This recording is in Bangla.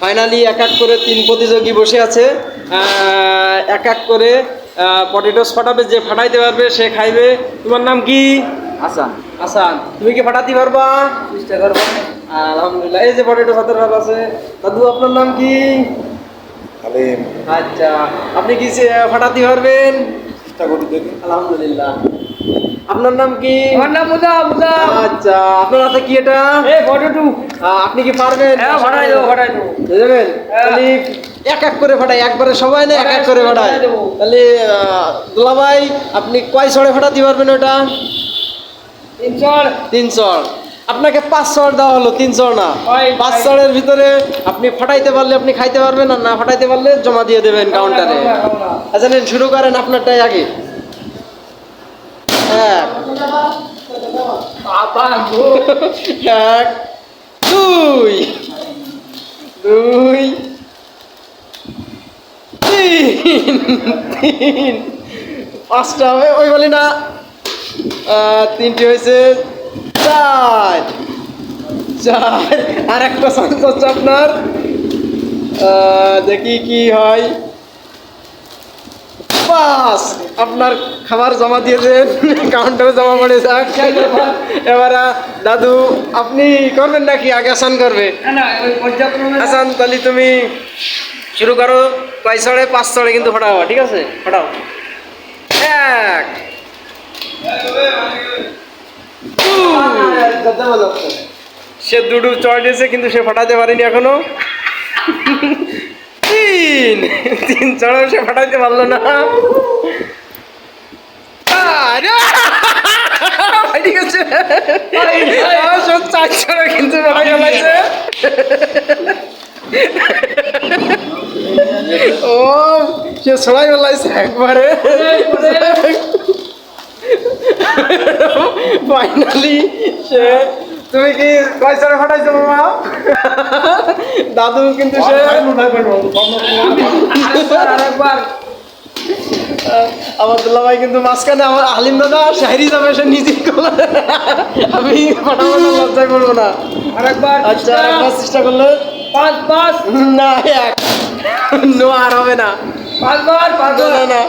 ফাইনালি এক এক করে তিন প্রতিযোগী বসে আছে। এক এক করে পটেটোস ফাটাবে যে ফাটাইতে পারবে সে খাইবে। তোমার নাম কি? আসান আসান তুমি কি ফাটাতে পারবা? চেষ্টা করব। আলহামদুলিল্লাহ। এই যে পটেটো হাতের ভালো আছে। দাদু আপনার নাম কি? আচ্ছা। আপনি কি সে- ফাটাতে পারবেন? চেষ্টা করি দেখি। আলহামদুলিল্লাহ। আপনার নাম কি? আমার নাম আচ্ছা আপনার হাতে কি এটা? এ ফটো আহ, আপনি কি পারবেন? হ্যাঁ ফাটাই দেবো ফাটাই দেবো। বুঝলেন? হ্যাঁ। তাহলে এক এক করে ফাটাই একবারে সবাই না এক এক করে ফাটাই। তাহলে দুলাভাই আপনি কয় ছড়ে ফাটাতে পারবেন ওটা? তিন চল তিন চড়। আপনাকে পাঁচ চড় দেওয়া হলো তিন চড় না। পাঁচ। চড়ের ভিতরে আপনি ফাটাইতে পারলে আপনি খাইতে পারবেন আর না ফাটাইতে পারলে জমা দিয়ে দেবেন কাউন্টারে আচ্ছা শুরু করেন আপনারটাই আগে। এক এক দুই দুই তিন পাঁচটা হবে ওই বলি না তিনটি হয়েছে চার চার আর একটা চান্স হচ্ছে আপনার দেখি কি হয় পাঁচ আপনার খাবার জমা দিয়ে দেন কাউন্টারে জমা পড়ে যাক। এবার দাদু আপনি করবেন নাকি? আগে আসান করবে। আসান তাহলে তুমি শুরু করো। কয় চড়ে পাঁচ চড়ে কিন্তু ফটাও ঠিক আছে? ফটাও। এক। সে দুটো চড় কিন্তু সে ফাটাতে পারেনি এখনও। তিন। তিন চড়াও সে ফাটাইতে পারল না। ঠিক আছে চার চড়া কিন্তু ফাটাই ফেলাইছে ও সে ছড়াই ফেলাইছে একবারে। ফাইনালি সে তুমি কি চড়ে ফাটাইছো মামা? দাদু কিন্তু সে আরেকবার। আমার দুল্লা ভাই কিন্তু মাঝখানে আমার আলিম দাদা শাহরি যাবে সে নিজে আমি ফাটাবো না লজ্জায় পড়ব না। আরেকবার আচ্ছা একবার চেষ্টা করলে। পাঁচ পাঁচ। না এক। নো আর হবে না। পাঁচবার না পাঁচবার না।